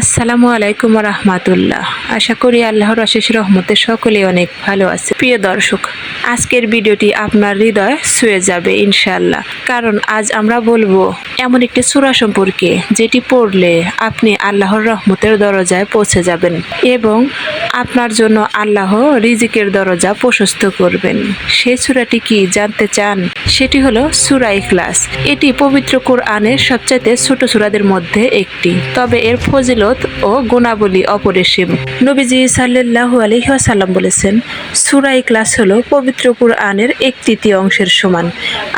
আসসালামু আলাইকুম রহমাতুল্লাহ। আশা করি আল্লাহর আশিস রহমতে সকলে অনেক ভালো আছে। প্রিয় দর্শক, আজকের ভিডিওটি আপনার হৃদয় ছুঁয়ে যাবে ইনশাল্লাহ কারণ আজ আমরা বলব, এমন একটি সুরা সম্পর্কে যেটি পড়লে আপনি আল্লাহর রহমতের দরজায় পৌঁছে যাবেন এবং আপনার জন্য আল্লাহ রিজিকের দরজা প্রশস্ত করবেন। সেই সূরাটি কি জানতে চান? সেটি হলো সূরা ইখলাস। এটি পবিত্র কোরআনের সবচাইতে ছোট সূরাদের মধ্যে একটি। তবে এর ফজিলত ও গুণাবলী অপরিসীম। নবীজি সাল্লাল্লাহু আলাইহি ওয়াসাল্লাম বলেছেন, সূরা ইখলাস হলো পবিত্র কোরআনের এক তৃতীয় অংশের সমান।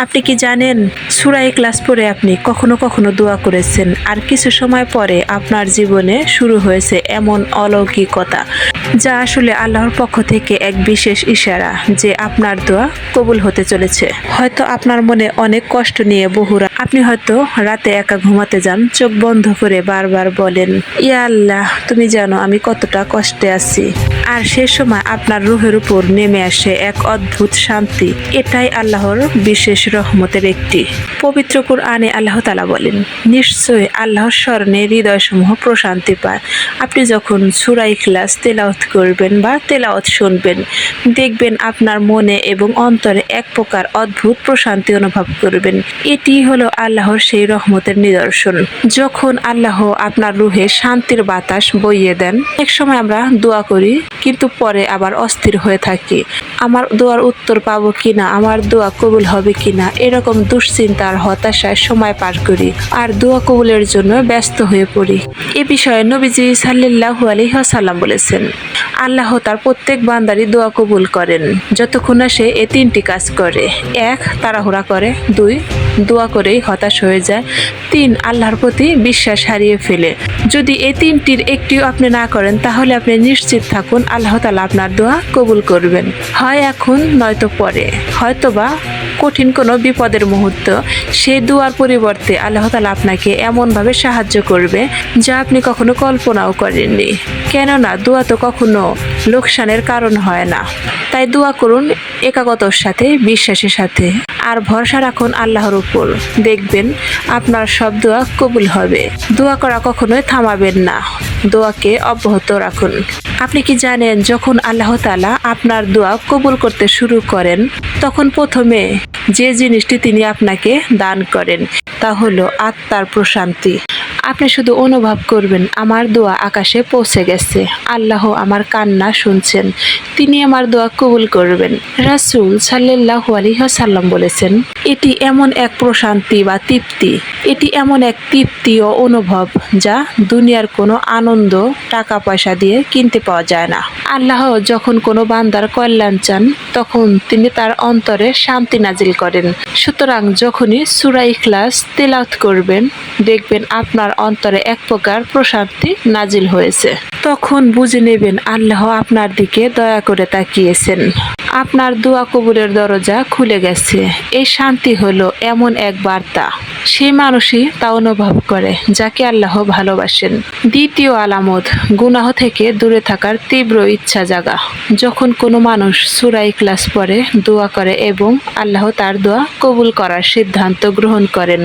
আপনি কি জানেন, সূরা ইখলাস পড়ে আপনি কখনো কখনো দোয়া করেছেন, আর কিছু সময় পরে আপনার জীবনে শুরু হয়েছে এমন অলৌকিকতা। যা আসলে আল্লাহর পক্ষ থেকে এক বিশেষ ইশারা যে আপনার দোয়া কবুল হতে চলেছে। হয়তো আপনার মনে অনেক কষ্ট নিয়ে বহুরা আপনি হয়তো রাতে একা ঘুমাতে যান, চোখ বন্ধ করে বারবার বলেন, ইয়া আল্লাহ, তুমি জানো আমি কতটা কষ্টে আছি। আর সে সময় আপনার রুহের উপর নেমে আসে এক অদ্ভুত শান্তি। এটাই আল্লাহর বিশেষ রহমতের একটি। পবিত্র কোরআনে আল্লাহ তালা বলেন নিশ্চয়ই আল্লাহর স্মরণে হৃদয়সমূহ প্রশান্তি পায়। আপনি যখন সুরাই ইখলাস তেলাওয়াত করবেন বা তেলাওয়াত শুনবেন, দেখবেন আপনার মনে এবং অন্তরে এক প্রকার অদ্ভুত প্রশান্তি অনুভব করবেন। এটি হলো আল্লাহর সেই রহমতের নিদর্শন। যখন আল্লাহ আপনার রুহে শান্তির বাতাস বইয়ে দেন, এক সময় আমরা দোয়া করি কিন্তু পরে আবার অস্থির হয়ে থাকি। আমার দোয়ার উত্তর পাবো কিনা, আমার দোয়া কবুল হবে কিনা, এরকম দুশ্চিন্তার হতাশায় সময় পার করি আর দোয়া কবুলের জন্য ব্যস্ত হয়ে পড়ি। এ বিষয়ে নবীজি সাল্লাল্লাহু আলাইহি ওয়াসাল্লাম বলেছেন, আল্লাহ তার প্রত্যেক বান্দারই দোয়া কবুল করেন। যতক্ষণ সে এ তিনটি কাজ করে। এক, তাড়াহুড়া করে। দুই দোয়া করেই হতাশ হয়ে যায়। তিন, আল্লাহর প্রতি বিশ্বাস হারিয়ে ফেলে। যদি এই তিনটির একটিও আপনি না করেন, তাহলে আপনি নিশ্চিত থাকুন, আল্লাহ তালা আপনার দোয়া কবুল করবেন। হয় এখন, নয়তো পরে। হয়তোবা কঠিন কোনো বিপদের মুহূর্ত। সেই দোয়ার পরিবর্তে আল্লাহ তালা আপনাকে এমনভাবে সাহায্য করবে যা আপনি কখনো কল্পনাও করেননি। কেননা দোয়া তো কখনো লোকসানের কারণ হয় না। তাই দোয়া করুন একাগতর সাথে, বিশ্বাসের সাথে। আর ভরসা রাখুন আল্লাহর উপর। দেখবেন আপনার সব দোয়া কবুল হবে। দোয়া করা কখনোই থামাবেন না। দোয়াকে অব্যাহত রাখুন। আপনি কি জানেন, যখন আল্লাহ তালা আপনার দোয়া কবুল করতে শুরু করেন, তখন প্রথমে যে জিনিসটি তিনি আপনাকে দান করেন, তা হলো আত্মার প্রশান্তি। আপনি শুধু অনুভব করবেন, আমার দোয়া আকাশে পৌঁছে গেছে। আল্লাহ আমার কান্না শুনছেন, তিনি আমার দোয়া কবুল করবেন। রাসূল সাল্লাল্লাহু আলাইহি সাল্লাম বলেছেন, এটি এমন এক প্রশান্তি বা তৃপ্তি। এটি এমন এক তৃপ্তি ও অনুভব যা দুনিয়ার কোনো আনন্দ টাকা পয়সা দিয়ে কিনতে পাওয়া যায় না। আল্লাহ যখন কোনো বান্দার কল্যাণ চান, তখন তিনি তার অন্তরে শান্তি নাজিল করেন। সুতরাং যখনই সূরা ইখলাস তেলাওয়াত করবেন, দেখবেন আপনার অন্তরে এক প্রকার প্রশান্তি নাজিল হয়েছে। তখন বুঝে নেবেন আল্লাহ আপনার দিকে দয়া করে তাকিয়েছেন। আপনার দোয়া কবুলের দরজা খুলে গেছে। এই শান্তি হলো এমন এক বার্তা। সেই মানুষই তা অনুভব করে, যাকে আল্লাহ ভালোবাসেন। দ্বিতীয় আলামত, গুনাহ থেকে দূরে থাকার তীব্র ইচ্ছা জাগা যখন কোনো মানুষ সুরাই ক্লাস পরে দোয়া করে এবং আল্লাহ তার দোয়া কবুল করার সিদ্ধান্ত গ্রহণ করেন,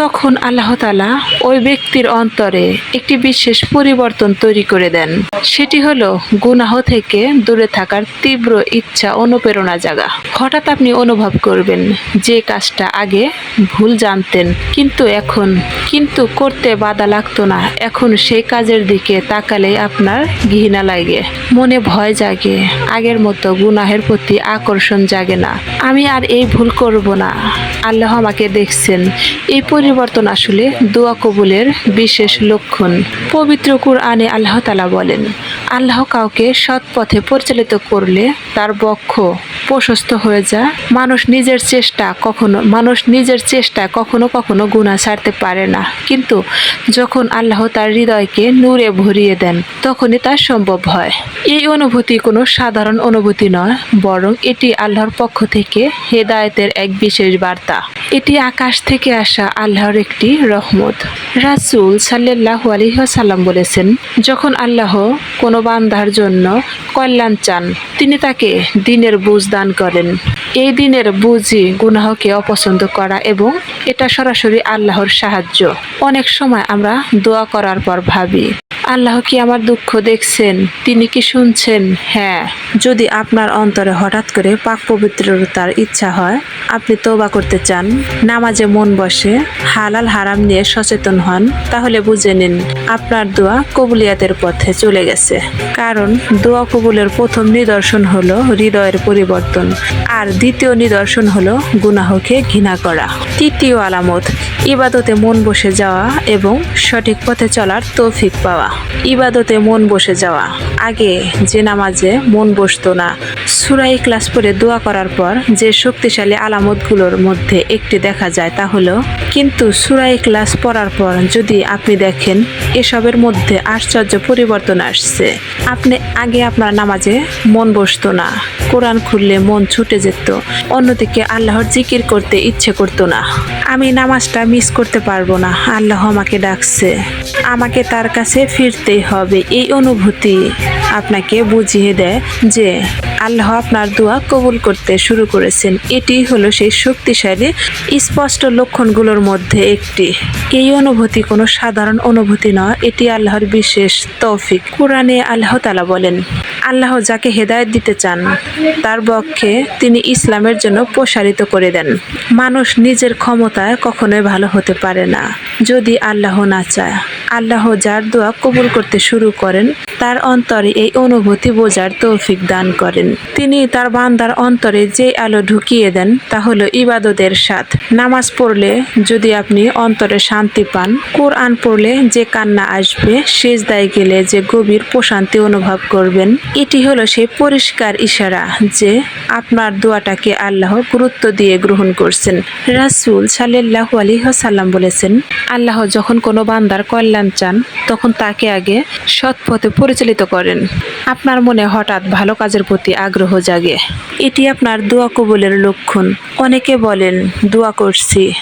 তখন আল্লাহ তালা ওই ব্যক্তির অন্তরে একটি বিশেষ পরিবর্তন তৈরি করে দেন। সেটি হলো, গুনাহ থেকে দূরে থাকার তীব্র ইচ্ছা অনুপ্রেরণা জাগা হঠাৎ আপনি অনুভব করবেন, যে কাজটা আগে ভুল জানতেন কিন্তু এখন, কিন্তু করতে বাধা লাগতো না। এখন সেই কাজের দিকে তাকালে আপনার ঘৃণা লাগে, মনে ভয় জাগে। আগের মতো গুনাহের প্রতি আকর্ষণ জাগে না। আমি আর এই ভুল করব না। আল্লাহ আমাকে দেখছেন। এই পরিবর্তন আসলে দোয়া কবুলের বিশেষ লক্ষণ। পবিত্র কুরআনে আল্লাহ তালা বলেন, আল্লাহ কাউকে সৎ পথে পরিচালিত করলে তার বক্ষ প্রশস্ত হয়ে যায়। মানুষ নিজের চেষ্টা কখনো, মানুষ নিজের চেষ্টা কখনো কখনো গুণা ছাড়তে পারে না। কিন্তু যখন আল্লাহ তার হৃদয়কে নূরে ভরিয়ে দেন, তখনই তা সম্ভব হয়। এই অনুভূতি কোনো সাধারণ অনুভূতি নয়, বরং এটি আল্লাহর পক্ষ থেকে হেদায়েতের এক বিশেষ বার্তা। এটি আকাশ থেকে আসা আল্লাহর একটি রহমত। রাসূল সাল্লাল্লাহু আলাইহি ওয়াসাল্লাম বলেছেন, যখন আল্লাহ কোনো বান্দার জন্য কল্যাণ চান, তিনি তাকে দিনের বুঝ দান করেন। এই দিনের বুঝি গুনাহকে অপছন্দ করা এবং এটা সরাসরি আল্লাহর সাহায্য। অনেক সময় আমরা দোয়া করার পর ভাবি আল্লাহ কি আমার দুঃখ দেখছেন? তিনি কি শুনছেন? হ্যাঁ। যদি আপনার অন্তরে হঠাৎ করে পাক পবিত্রতার ইচ্ছা হয়, আপনি তোবা করতে চান, নামাজে মন বসে, হালাল হারাম নিয়ে সচেতন হন, তাহলে বুঝে নিন, আপনার দোয়া কবুলিয়াতের পথে চলে গেছে। কারণ দোয়া কবুলের প্রথম নিদর্শন হলো হৃদয়ের পরিবর্তন। আর দ্বিতীয় নিদর্শন হলো গুনাহকে ঘৃণা করা। তৃতীয় আলামত, ইবাদতে মন বসে যাওয়া এবং সঠিক পথে চলার তৌফিক পাওয়া। ইবাদতে মন বসে যাওয়া। আগে যে নামাজে মন বসতো না সুরাই ক্লাস পরে দোয়া করার পর যে শক্তিশালী আলামতগুলোর মধ্যে একটি দেখা যায় তা হলো, কিন্তু সুরাই ক্লাস পড়ার পর যদি আপনি দেখেন এসবের মধ্যে আশ্চর্য পরিবর্তন আসছে। আপনি আগে আপনার নামাজে মন বসতো না। কোরআন খুললে মন ছুটে যেত। অন্যদিকে আল্লাহর জিকির করতে ইচ্ছে করতো না। আমি নামাজটা মিস করতে পারব না। আল্লাহ আমাকে ডাকছে। আমাকে তার কাছে ফিরতেই হবে। এই অনুভূতি। আপনাকে বুঝিয়ে দেয় যে আল্লাহ আপনার দোয়া কবুল করতে শুরু করেছেন। এটি হলো সেই শক্তিশালী, স্পষ্ট লক্ষণগুলোর মধ্যে একটি। এই অনুভূতি কোনো সাধারণ অনুভূতি নয়, এটি আল্লাহর বিশেষ তৌফিক। কোরআনে আল্লাহ তালা বলেন, আল্লাহ যাকে হেদায়েত দিতে চান, তার পক্ষে তিনি ইসলামের জন্য প্রসারিত করে দেন। মানুষ নিজের ক্ষমতায় কখনোই ভালো হতে পারে না। যদি আল্লাহ না চায়, আল্লাহ যার দোয়া কবুল করতে শুরু করেন তার অন্তরে এই অনুভূতি বোঝার তৌফিক দান করেন। তিনি তার বান্দার অন্তরে যে আলো ঢুকিয়ে দেন, তা হলো ইবাদতের স্বাদ। নামাজ পড়লে যদি আপনি অন্তরে শান্তি পান, কোরআন পড়লে যে কান্না আসবে, সেজদায় গেলে যে গভীর প্রশান্তি অনুভব করবেন, এটি হলো সেই পরিষ্কার ইশারা যে আপনার দোয়াটাকে আল্লাহ গুরুত্ব দিয়ে গ্রহণ করছেন। রাসূল সাল্লাল্লাহু আলাইহি সাল্লাম বলেছেন, আল্লাহ যখন কোনো বান্দার কল্যাণ চান, তখন তাকে আগে সৎ পথে পরিচালিত করেন। আপনার মনে হঠাৎ ভালো কাজের প্রতি আগ্রহ জাগে। এটি আপনার দোয়া কবুলের লক্ষণ। অনেকে বলেন, দোয়া করছি।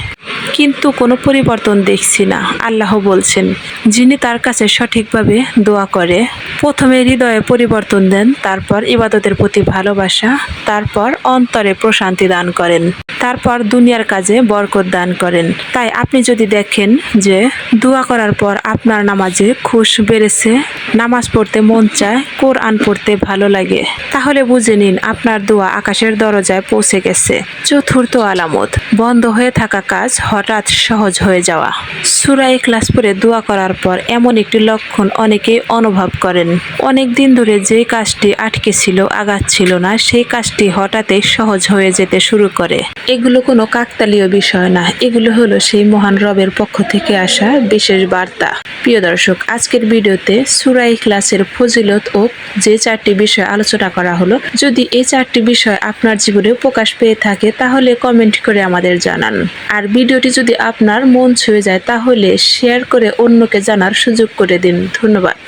কিন্তু কোনো পরিবর্তন দেখছি না। আল্লাহ বলছেন, যিনি তার কাছে সঠিকভাবে দোয়া করে, প্রথমে হৃদয়ে পরিবর্তন দেন, তারপর ইবাদতের প্রতি ভালোবাসা, তারপর অন্তরে প্রশান্তি দান করেন, তারপর দুনিয়ার কাজে বরকত দান করেন। তাই আপনি যদি দেখেন যে দোয়া করার পর আপনার নামাজে খুশ বেড়েছে নামাজ পড়তে মন চায়, কোরআন পড়তে ভালো লাগে। তাহলে বুঝে নিন, আপনার দোয়া আকাশের দরজায় পৌঁছে গেছে। চতুর্থ আলামত, বন্ধ হয়ে থাকা কাজ হঠাৎ সহজ হয়ে যাওয়া। সুরাই ক্লাস পরে দোয়া করার পর এমন একটি লক্ষণ অনেকেই অনুভব করেন। অনেক দিন ধরে যে কাজটি আটকে ছিল আগাচ্ছিল না, সেই কাজটি হঠাৎই সহজ হয়ে যেতে শুরু করে। এগুলো কোনো কাকতালীয় বিষয় না, এগুলো হলো সেই মহান রবের পক্ষ থেকে আসা বিশেষ বার্তা। প্রিয় দর্শক, আজকের ভিডিওতে সুরাই ক্লাসের ফজিলত ও যে চারটি বিষয় আলোচনা করা হলো, যদি এই চারটি বিষয় আপনার জীবনে প্রকাশ পেয়ে থাকে, তাহলে কমেন্ট করে আমাদের জানান। আর ভিডিওটি যদি আপনার মন ছুঁয়ে যায়, তাহলে শেয়ার করে অন্যকে জানার সুযোগ করে দিন। ধন্যবাদ।